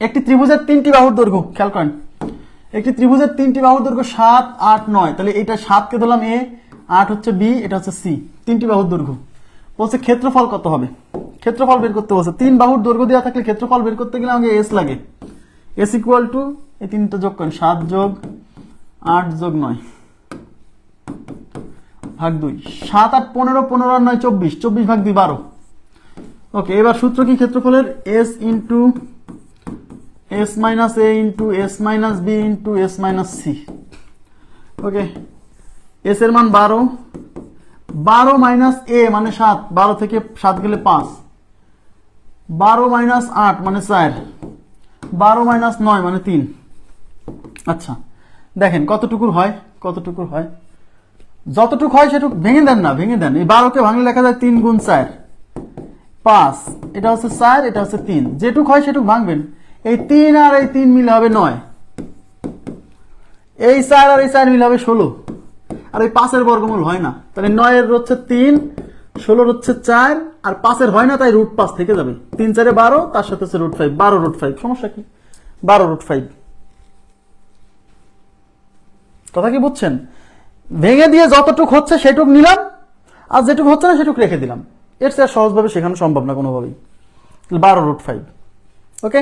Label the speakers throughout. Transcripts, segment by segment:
Speaker 1: একটি ত্রিভুজের তিনটি বাহুর দৈর্ঘ্য, খেয়াল করেন। একটি ত্রিভুজের তিনটি বাহুর দৈর্ঘ্য সাত, আট, নয়। তাহলে এটা সাতকে ধরলাম এ, আট হচ্ছে বি, এটা হচ্ছে সি। তিনটি বাহুর দৈর্ঘ্য। বলছে ক্ষেত্রফল কত হবে? ক্ষেত্রফল বের করতে বলছে, তিন বাহুর দৈর্ঘ্য দেওয়া থাকলে ক্ষেত্রফল বের করতে গেলে আমাকে এস লাগে। এস ইকুয়াল টু এই তিনটা যোগ করেন, সাত যোগ আট যোগ নয়। ভাগ দুই। সাত আট পনেরো পনেরো নয়, চব্বিশ। চব্বিশ ভাগ দুই, বারো। ওকে, এবার সূত্র কি ক্ষেত্রফলের? S into S minus A into S minus B into S minus C okay S এর মান বারো। বারো মাইনাস এ মানে সাত। বারো থেকে সাত গেলে পাঁচ। বারো মাইনাস আট মানে চার। বারো মাইনাস নয় মানে তিন। আচ্ছা দেখেন কতটুকুর হয়? কতটুকুর হয়? যতটুকু হয় সেটুকু ভেঙে দেন না, ভেঙে দেন। এই বারোকে ভাঙলে লেখা যায় তিন গুণ চার। পাঁচ, এটা হচ্ছে চার, এটা হচ্ছে তিন। যেটুক হয় সেটুক ভাঙবেন। এই তিন আর এই তিন মিলে হবে নয়। এই চার আর এই চার মিলে হবে ষোলো। আর এই পাঁচের বর্গমূল হয় না। তাহলে নয়ের হচ্ছে তিন, ষোলোর হচ্ছে চার, আর পাঁচের হয় না, তাই রুট পাঁচ থেকে যাবে। তিন চারে বারো, তার সাথে হচ্ছে রুট ফাইভ বারো রুট ফাইভ সমস্যা কি? বারো রুট ফাইভ কথা কি বুঝছেন? ভেঙে দিয়ে যতটুক হচ্ছে সেটুক নিলাম, আর যেটুক হচ্ছে না সেটুক রেখে দিলাম। এর চেয়ে সহজভাবে শেখানো সম্ভব না কোনোভাবেই। বারো রুট ফাইভ ওকে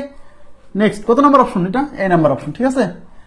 Speaker 1: নেক্সট কত নম্বর অপশন এটা? এই নাম্বার অপশন ঠিক আছে?